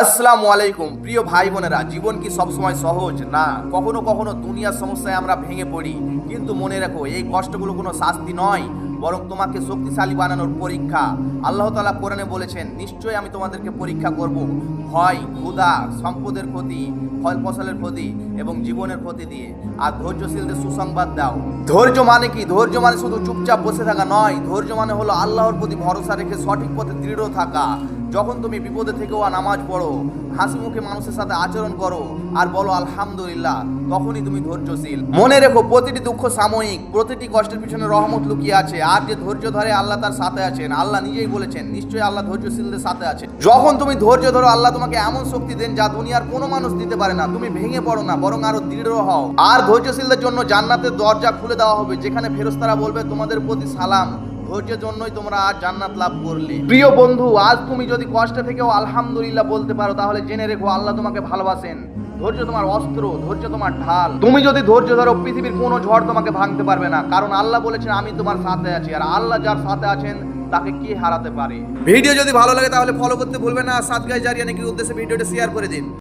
আসসালামু আলাইকুম। প্রিয় ভাই বোনেরা, জীবন কি সবসময় সহজ? না, কখনো কখনো দুনিয়ার সমস্যায় আমরা ভেঙে পড়ি। কিন্তু মনে রাখো, এই কষ্টগুলো কোনো শাস্তি নয়, বরং তোমাকে শক্তিশালী বানানোর পরীক্ষা। আল্লাহ তালা কোরআনে বলেছেন, নিশ্চয়ই আমি তোমাদেরকে পরীক্ষা করব। ভয়, ক্ষুধা, সম্পদের ক্ষতি, ফল ফসলের ক্ষতি এবং জীবনের ক্ষতি দিয়ে। আর ধৈর্যশীলদের সুসংবাদ দাও। ধৈর্য মানে কি? ধৈর্য মানে শুধু চুপচাপ বসে থাকা নয়, ধৈর্য মানে হলো আল্লাহর প্রতি ভরসা রেখে সঠিক পথে দৃঢ় থাকা। যখন তুমি বিপদে থেকেও নামাজ পড়ো, হাসি মুখে মানুষের সাথে আচরণ করো আর বলো, আলহামদুলিল্লাহ তখনই তুমি ধৈর্যশীল। মনে রেখো, প্রতিটি দুঃখ সাময়িক, প্রতিটি কষ্টের পিছনে রহমত লুকিয়ে আছে। আর যে ধৈর্য ধরে আল্লাহ তার সাথে আছেন, আল্লাহ নিজেই বলেছেন, নিশ্চয়ই আল্লাহ ধৈর্যশীলদের সাথে আছে যখন তুমি ধৈর্য ধরো, আল্লাহ তোমাকে এমন শক্তি দেন যা দুনিয়ার কোনো মানুষ দিতে পারে না। তুমি ভেঙে পড়ো না, বরং আরও দৃঢ় হও। আর ধৈর্যশীলদের জন্য জান্নাতের দরজা খুলে দেওয়া হবে, যেখানে ফেরস্তারা বলবে, তোমাদের প্রতি সালাম। ধৈর্যের জন্যই তোমরা আজ জান্নাত লাভ করলে। প্রিয় বন্ধু আজ তুমি যদি কষ্টে থেকেও আলহামদুলিল্লাহ বলতে পারো তাহলে জেনে রেখো আল্লাহ তোমাকে ভালোবাসেন। ধৈর্য তোমার অস্ত্র ধৈর্য তোমার ঢাল। তুমি যদি ধৈর্য ধরো পৃথিবীর কোনো ঝড় তোমাকে ভাঙতে পারবে না। কারণ আল্লাহ বলেছেন আমি তোমার সাথে আছি। আর আল্লাহ যার সাথে আছেন তাকে কে হারাতে পারে? ভিডিও যদি ভালো লাগে তাহলে ফলো করতে ভুলবেন না। সাত গাই জারিয়া নাকি উদ্দেশ্যে ভিডিওটা শেয়ার করে দিন।